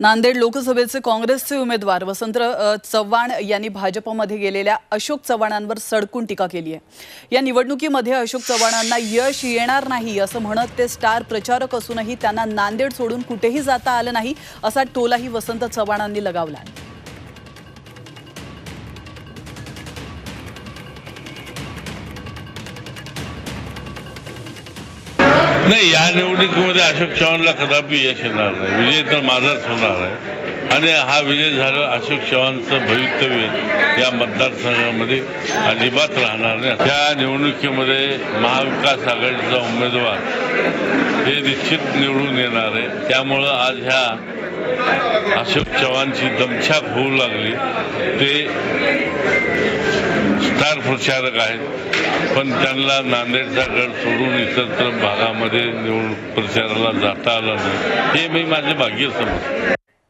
नांदेड लोकसभेचे काँग्रेसचे उमेदवार वसंत चव्हाण यांनी भाजपमध्ये गेलेल्या अशोक चव्हाणांवर सडकून टीका केली आहे. या निवडणुकीमध्ये अशोक चव्हाणांना यश येणार नाही असं म्हणत ते स्टार प्रचारक असूनही त्यांना नांदेड सोडून कुठेही जाता आलं नाही असा टोलाही वसंत चव्हाणांनी लगावला नाही या निवडणुकीमध्ये अशोक चव्हाणला कदापि यश येणार नाही. विजय तर माझाच होणार आहे. आणि हा विजय झाला अशोक चव्हाणचं भवितव्य या मतदारसंघामध्ये अजिबात राहणार नाही. त्या निवडणुकीमध्ये महाविकास आघाडीचा उमेदवार हे निश्चित निवडून येणार आहे. त्यामुळं आज ह्या अशोक चव्हाणची दमछाक होऊ लागली. ते प्रचारक आहेत. पण त्यांना नांदेडचा गड सोडून इतरत्र भागामध्ये निवडणूक प्रचाराला जाता आलं नाही. हे मी माझे भाग्य समजतो